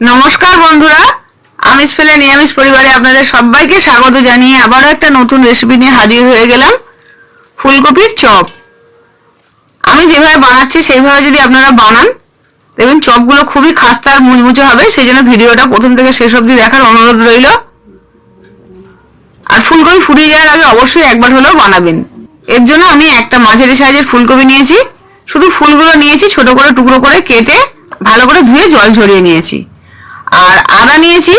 নমস্কার বন্ধুরা, আমিষ ফেলে নিরামিষ পরিবারে আপনাদের সবাইকে স্বাগত জানিয়ে আবারও একটা নতুন রেসিপি নিয়ে হাজির হয়ে গেলাম, ফুলকপির চপ। আমি যেভাবে বানাচ্ছি, সেইভাবে যদি আপনারা বানান দেখবেন চপগুলো খুবই খাস্তা আর মুচমুচে হবে সেই জন্য ভিডিওটা প্রথম থেকে শেষ অবধি দেখার অনুরোধ রইল। আর ফুলকপি ফুটিয়ে যাওয়ার আগে অবশ্যই একবার হলেও বানাবেন। এর জন্য আমি একটা মাঝারি সাইজের ফুলকপি নিয়েছি। শুধু ফুলগুলো নিয়েছি, ছোট করে টুকরো করে কেটে ভালো করে ধুয়ে জল ঝরিয়ে নিয়েছি। আর আদা নিয়েছি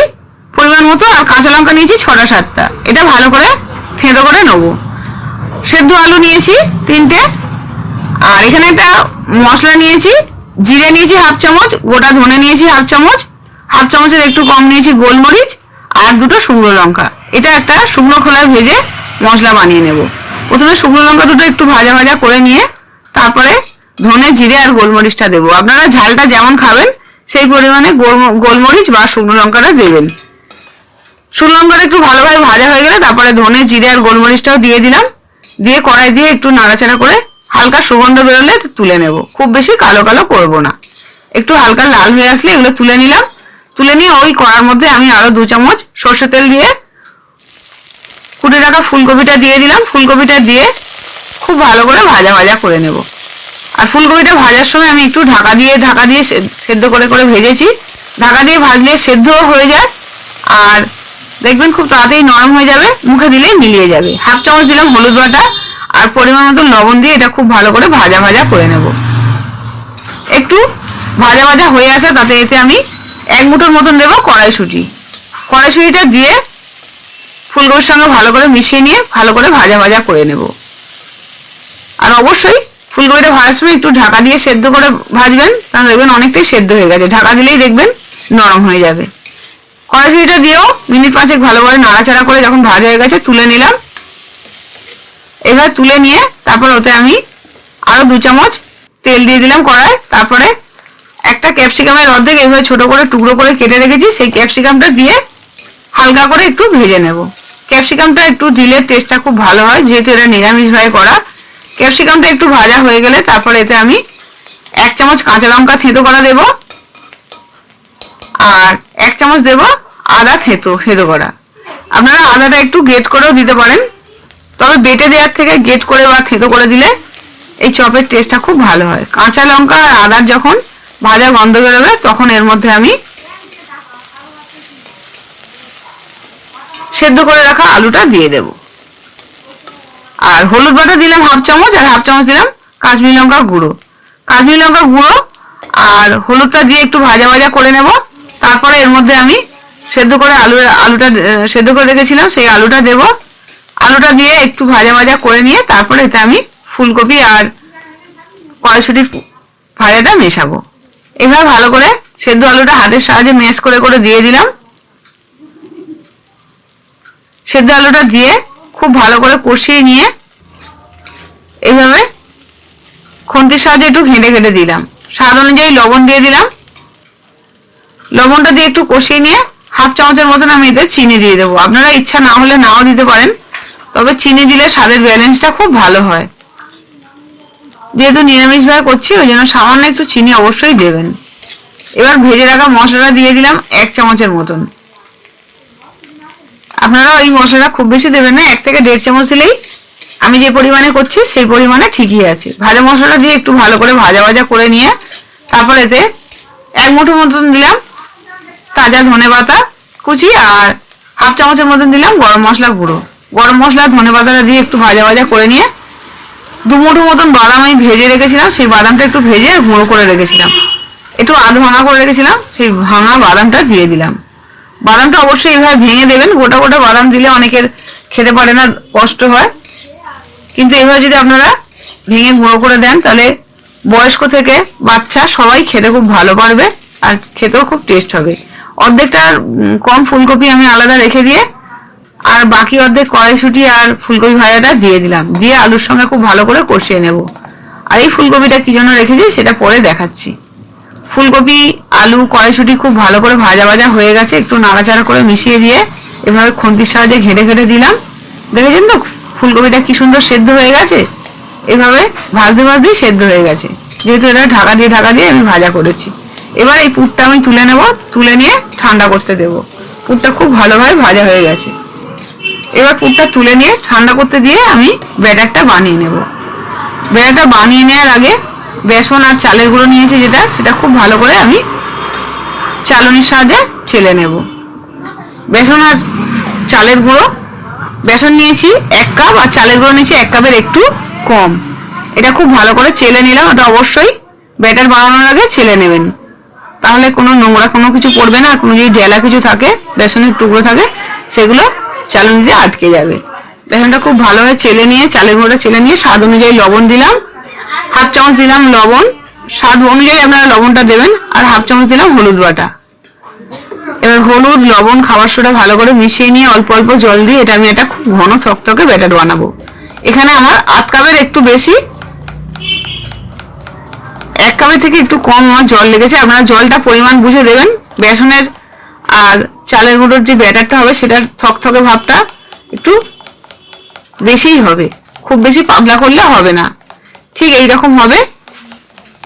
পরিমাণ মতো, আর কাঁচা লঙ্কা নিয়েছি ছটা সাতটা। এটা ভালো করে থেঁতো করে নেব। সেদ্ধ আলু নিয়েছি তিনটে। আর এখানে একটা মশলা নিয়েছি, জিরে নিয়েছি হাফ চামচ, গোটা ধনে নিয়েছি হাফ চামচ, হাফ চামচের একটু কম নিয়েছি গোলমরিচ, আর দুটো শুকনো লঙ্কা। এটা একটা শুকনো খোলায় ভেজে মশলা বানিয়ে নেব। প্রথমে শুকনো লঙ্কা দুটো একটু ভাজা ভাজা করে নিয়ে, তারপরে ধনে, জিরে আর গোলমরিচটা দেবো। আপনারা ঝালটা যেমন খাবেন সেই পরিমাণে গোল- গোলমরিচ বা শুকনো লঙ্কাটা দেবেন শুকনো লঙ্কাটা একটু ভালোভাবে ভাজা হয়ে গেলে তারপরে ধনে, জিরে আর গোলমরিচটাও দিয়ে দিলাম। দিয়ে কড়াই দিয়ে একটু নাড়াচাড়া করে হালকা সুগন্ধ বেরোলে তুলে নেব। খুব বেশি কালো কালো করব না। একটু হালকা লাল হয়ে আসলে এগুলো তুলে নিলাম। তুলে নিয়ে ওই কড়ার মধ্যে আমি আরও দু চামচ সর্ষে তেল দিয়ে কুড়ি টাকা ফুলকপিটা দিয়ে দিলাম। ফুলকপিটা দিয়ে খুব ভালো করে ভাজা ভাজা করে নেব। আর ফুলকপিটা ভাজার সময় আমি একটু ঢাকা দিয়ে ঢাকা দিয়ে সেদ্ধ করে করে ভেজেছি। ঢাকা দিয়ে ভাজলে সেদ্ধও হয়ে যায় আর দেখবেন খুব তাড়াতাড়ি নরম হয়ে যাবে, মুখে দিলেই মিলিয়ে যাবে। হাফ চামচ দিলাম হলুদ বাটা আর পরিমাণ মতো লবণ দিয়ে এটা খুব ভালো করে ভাজা ভাজা করে নেব। একটু ভাজা ভাজা হয়ে আসা তাতে এতে আমি এক মুঠোর মতন দেবো কড়াইশুঁটি। কড়াইশুঁটিটা দিয়ে ফুলকপির সঙ্গে ভালো করে মিশিয়ে নিয়ে ভালো করে ভাজা ভাজা করে নেব। আর অবশ্যই ফুলকপিটা ভাজার সময় একটু ঢাকা দিয়ে সেদ্ধ করে ভাজবেন তাহলে দেখবেন অনেকটাই সেদ্ধ হয়ে গেছে। ঢাকা দিলেই দেখবেন নরম হয়ে যাবে। কড়াইশুঁটিটা দিয়েও মিনিট পাঁচেক ভালো করে নাড়াচাড়া করে যখন ভাজা হয়ে গেছে, তুলে নিলাম। এবার তুলে নিয়ে তারপর ওতে আমি আরও দু চামচ তেল দিয়ে দিলাম কড়ায় তারপরে একটা ক্যাপসিকামের অর্ধেক এইভাবে ছোট করে টুকরো করে কেটে রেখেছি, সেই ক্যাপসিকামটা দিয়ে হালকা করে একটু ভেজে নেব। ক্যাপসিকামটা একটু দিলে টেস্টটা খুব ভালো হয়, যেহেতু এটা নিরামিষভাবে করা। ক্যাপসিকামটা একটু ভাজা হয়ে গেলে তারপরে এতে আমি এক চামচ কাঁচা লঙ্কা থেঁতো করা দেব। আর এক চামচ দেব আদা থেঁতো থেঁতো করা। আপনারা আদাটা একটু গেট করেও দিতে পারেন। তবে বেটে দেওয়ার থেকে গেট করে বা থেঁতো করে দিলে এই চপের টেস্টটা খুব ভালো হয়। কাঁচা লঙ্কা আর আদার যখন ভাজা গন্ধ বেরোবে, তখন এর মধ্যে আমি সেদ্ধ করে রাখা আলুটা দিয়ে দেব। আর হলুদ বাটা দিলাম হাফ চামচ আর হাফ চামচ দিলাম কাশ্মীর লঙ্কা গুঁড়ো। কাশ্মীর লঙ্কা গুঁড়ো আর হলুদটা দিয়ে একটু ভাজা ভাজা করে নেব। তারপরে এর মধ্যে আমি সেদ্ধ করে আলু, আলুটা সেদ্ধ করে রেখেছিলাম, সেই আলুটা দেব। আলুটা দিয়ে একটু ভাজা ভাজা করে নিয়ে তারপরে এতে আমি ফুলকপি আর কড়াইশুটির ভাজাটা মেশাবো। এভাবে ভালো করে সেদ্ধ আলুটা হাতের সাহায্যে মেশ করে করে দিয়ে দিলাম। সেদ্ধ আলুটা দিয়ে খুব ভালো করে কষিয়ে নিয়ে এইভাবে খুন্তির সাহায্যে একটু ঘেঁটে ঘেঁটে দিলাম। স্বাদ অনুযায়ী লবণ দিয়ে দিলাম। লবণটা দিয়ে একটু কষিয়ে নিয়ে হাফ চামচের মতন আমি এতে চিনি দিয়ে দেবো। আপনারা ইচ্ছা না হলে নাও দিতে পারেন, তবে চিনি দিলে স্বাদের ব্যালেন্সটা খুব ভালো হয়। যেহেতু নিরামিষভাবে করছি, ওই জন্য সামান্য একটু চিনি অবশ্যই দেবেন। এবার ভেজে রাখা মশলাটা দিয়ে দিলাম এক চামচের মতন। আপনারা ওই মশলাটা খুব বেশি দেবেন না, এক থেকে দেড় চামচ দিলেই আমি যে পরিমাণে করছি সেই পরিমাণে ঠিকই আছে। ভাজা মশলাটা দিয়ে একটু ভালো করে ভাজা ভাজা করে নিয়ে, তারপর এতে এক মুঠো মতন দিলাম তাজা ধনে পাতা কুচি আর হাফ চামচের মতন দিলাম গরম মশলা গুঁড়ো। গরম মশলা, ধনে পাতাটা দিয়ে একটু ভাজা ভাজা করে নিয়ে দু মুঠো মতন বাদাম আমি ভেজে রেখেছিলাম, সেই বাদামটা একটু ভেজে গুঁড়ো করে রেখেছিলাম। একটু আধ ভাঙা করে রেখেছিলাম, সেই ভাঙা বাদামটা দিয়ে দিলাম। বাদামটা অবশ্যই এভাবে ভেঙে দেবেন। গোটা গোটা বাদাম দিলে অনেকের খেতে পারে না, কষ্ট হয়। কিন্তু এভাবে যদি আপনারা ভেঙে গুঁড়ো করে দেন, তাহলে বয়স্ক থেকে বাচ্চা সবাই খেতে খুব ভালো পারবে আর খেতেও খুব টেস্ট হবে। অর্ধেকটা কম ফুলকপি আমি আলাদা রেখে দিয়ে আর বাকি অর্ধেক কড়াইশুটি আর ফুলকপি ভাজাটা দিয়ে দিলাম। দিয়ে আলুর সঙ্গে খুব ভালো করে কষিয়ে নেব। আর এই ফুলকপিটা কি জন্য রেখেছি সেটা পরে দেখাচ্ছি। ফুলকপি আলু কড়াইশুটি খুব ভালো করে ভাজা ভাজা হয়ে গেছে, একটু নাড়াচাড়া করে মিশিয়ে দিয়ে এভাবে খুন্তির সাহায্যে ঘেটে ঘেটে দিলাম। দেখেছেন তো ফুলকপিটা কি সুন্দর সেদ্ধ হয়ে গেছে? এভাবে ভাজতে ভাজতেই সেদ্ধ হয়ে গেছে। যেহেতু এটা ঢাকা দিয়ে ঢাকা দিয়ে আমি ভাজা করেছি। এবার এই পুরটা আমি তুলে নেব, তুলে নিয়ে ঠান্ডা করতে দেব। পুরটা খুব ভালোভাবে ভাজা হয়ে গেছে। এবার পুরটা তুলে নিয়ে ঠান্ডা করতে দিয়ে আমি ব্যাটারটা বানিয়ে নেব। ব্যাটারটা বানিয়ে নেওয়ার আগে বেসন আর চালের গুঁড়ো নিয়েছি যেটা, সেটা খুব ভালো করে আমি চালনির সাহায্যে চেলে নেব। বেসন আর চালের গুঁড়ো। বেসন নিয়েছি এক কাপ আর চালের গুঁড়ো নিয়েছি এক কাপের একটু কম। এটা খুব ভালো করে চেলে নিলাম ওটা অবশ্যই ব্যাটার বানানোর আগে চেলে নেবেন। তাহলে কোনো নোংরা কোনো কিছু পড়বে না, আর কোনো যদি জেলা কিছু থাকে, বেসনের টুকরো থাকে, সেগুলো চালনি দিয়ে আটকে যাবে। বেসনটা খুব ভালোভাবে চেলে নিয়ে, চালের গুঁড়োটা চেলে নিয়ে স্বাদ অনুযায়ী লবণ দিলাম। হাফ চামচ দিলাম লবণ। স্বাদ অনুযায়ী আপনারা লবণটা দেবেন, আর হাফ চামচ দিলাম হলুদ বাটা। এবার হলুদ, লবণ, খাবার সোডা ভালো করে মিশিয়ে নিয়ে অল্প অল্প জল দিয়ে এটা আমি একটা খুব ঘন থকথকে ব্যাটার বানাবো। এখানে আমার আধ কাপের একটু বেশি, এক কাপের থেকে একটু কম আমার জল লেগেছে। আপনারা জলটা পরিমাণ বুঝে দেবেন, বেসনের আর চালের গুঁড়োর যে ব্যাটারটা হবে সেটার থকথকে ভাবটা একটু বেশিই হবে। খুব বেশি পাতলা করলে হবে না। ঠিক এই রকম হবে।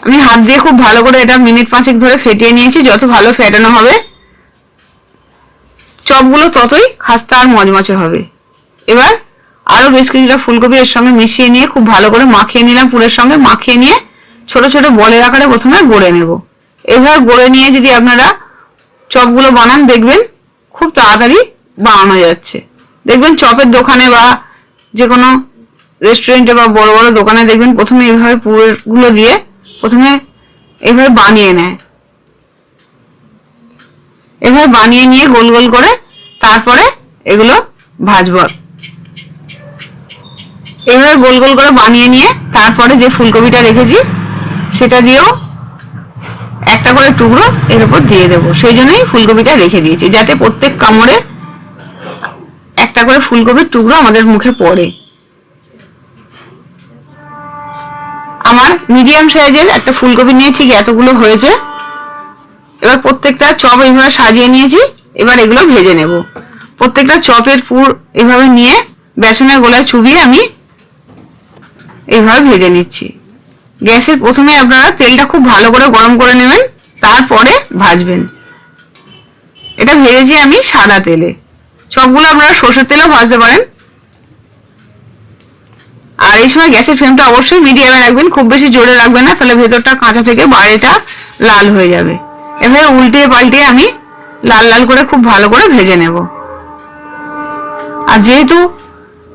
আমি হাত দিয়ে খুব ভালো করে এটা মিনিট পাঁচেক ধরে ফেটিয়ে নিয়েছি। যত ভালো ফেটানো হবে চপগুলো ততই খাস্তা আর মজমচে হবে। এবার আরও বেশ কিছুটা ফুলকপি এর সঙ্গে মিশিয়ে নিয়ে খুব ভালো করে মাখিয়ে নিলাম পুরের সঙ্গে, মাখিয়ে নিয়ে ছোট ছোট বলের আকারে প্রথমে গড়ে নেব। এভাবে গড়ে নিয়ে যদি আপনারা চপগুলো বানান, দেখবেন খুব তাড়াতাড়ি বানানো যাচ্ছে। দেখবেন চপের দোকানে বা যে কোনো রেস্টুরেন্টে বা বড় বড় দোকানে দেখবেন প্রথমে এইভাবে পুরগুলো দিয়ে প্রথমে এইভাবে বানিয়ে নেয়। এভাবে বানিয়ে নিয়ে গোল গোল করে তারপরে এগুলো ভাজবো। এভাবে গোল গোল করে বানিয়ে নিয়ে তারপরে যে ফুলকপিটা রেখেছি, সেটা দিয়েও একটা করে টুকরো এর উপর দিয়ে দেবো। সেই জন্যই ফুলকপিটা রেখে দিয়েছি, যাতে প্রত্যেক কামড়ে একটা করে ফুলকপির টুকরো আমাদের মুখে পড়ে। আমার মিডিয়াম সাইজের একটা ফুলকপি নিয়ে ঠিক এতগুলো হয়েছে। এবার প্রত্যেকটা চপ এইভাবে সাজিয়ে নিয়েছি। এবার এগুলো ভেজে নেব। প্রত্যেকটা চপের পুর এভাবে নিয়ে বেসনের গোলায় চুবিয়ে আমি এইভাবে ভেজে নিচ্ছি। গ্যাসের প্রথমে আপনারা তেলটা খুব ভালো করে গরম করে নেবেন, তারপরে ভাজবেন। এটা ভেজেছি আমি সাদা তেলে। চপগুলো আপনারা সর্ষের তেলেও ভাজতে পারেন। আর এই সময় গ্যাসের ফ্লেমটা অবশ্যই মিডিয়ামে রাখবেন, খুব বেশি জোরে রাখবেন না, তাহলে ভেতরটা, কাঁচা থেকে বাইরেটা লাল হয়ে যাবে। এভাবে উল্টিয়ে পাল্টিয়ে আমি লাল লাল করে খুব ভালো করে ভেজে নেব। আর যেহেতু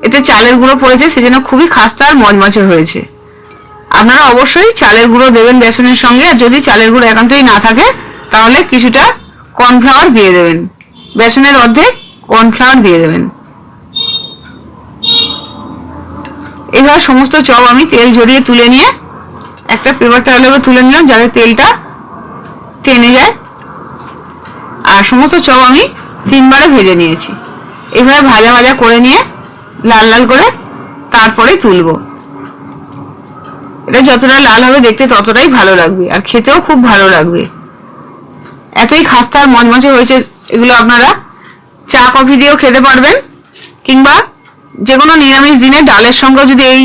এতে চালের গুঁড়ো পড়েছে, সেজন্য খুবই খাস্তা আর মজমচে হয়েছে। আপনারা অবশ্যই চালের গুঁড়ো দেবেন বেসনের সঙ্গে, আর যদি চালের গুঁড়ো একান্তই না থাকে, তাহলে কিছুটা কর্নফ্লাওয়ার দিয়ে দেবেন। বেসনের অর্ধেক কর্নফ্লাওয়ার দিয়ে দেবেন। এবার সমস্ত চপ আমি তেল ঝরিয়ে তুলে নিয়ে, একটা পেপার টাওয়ালের তুলে নিলাম, যাতে তেলটা টেনে যায়। সমস্ত চপ আমি তিনবারে ভেজে নিয়েছি। এভাবে ভাজা ভাজা করে নিয়ে লাল লাল করে তারপরে তুলবো। এটা যতটা লাল হবে দেখতে ততটাই ভালো লাগবে আর খেতেও খুব ভালো লাগবে। এতই খাস্তা আর মজমচে হয়েছে, এগুলো আপনারা চা, কফি দিয়েও খেতে পারবেন কিংবা যে কোনো নিরামিষ দিনে ডালের সঙ্গে যদি এই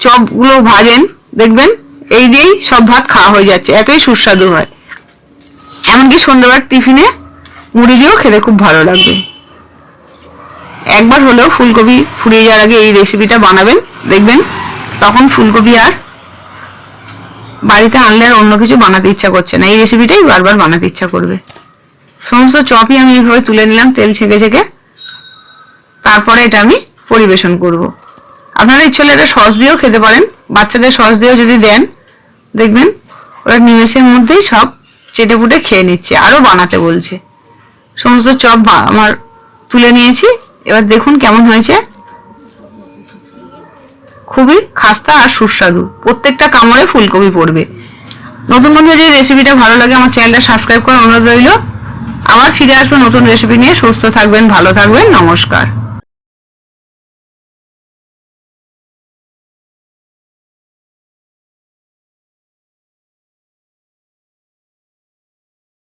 চপগুলো ভাজেন, দেখবেন এই দিয়েই সব ভাত খাওয়া হয়ে যাচ্ছে, এতই সুস্বাদু হয়। এমনকি সন্ধ্যাবার টিফিনে মুড়ি দিয়েও খেতে খুব ভালো লাগবে। একবার হলেও ফুলকপি ফুরিয়ে যাওয়ার আগে এই রেসিপিটা বানাবেন, দেখবেন তখন ফুলকপি আর বাড়িতে আনলে আর অন্য কিছু বানাতে ইচ্ছা করছে না। এই রেসিপিটাই বারবার বানাতে ইচ্ছা করবে। সমস্ত চপই আমি এইভাবে তুলে নিলাম, তেল ছেঁকে ছেঁকে। তারপরে এটা আমি পরিবেশন করব। আপনারা ইচ্ছে হলে এটা সস দিয়েও খেতে পারেন। বাচ্চাদের সস দিয়েও যদি দেন, দেখবেন ওরা নিমেষের মধ্যেই সব চেটে পুটে খেয়ে নিচ্ছে, আরও বানাতে বলছে। সমস্ত চপ আমার তুলে নিয়েছি। এবার দেখুন কেমন হয়েছে। খুবই খাস্তা আর সুস্বাদু। প্রত্যেকটা কামড়ে ফুলকপি পড়বে। নতুন বন্ধু যদি রেসিপিটা ভালো লাগে, আমার চ্যানেলটা সাবস্ক্রাইব করার অনুরোধ রইল। আবার ফিরে আসব নতুন রেসিপি নিয়ে। সুস্থ থাকবেন, ভালো থাকবেন। নমস্কার।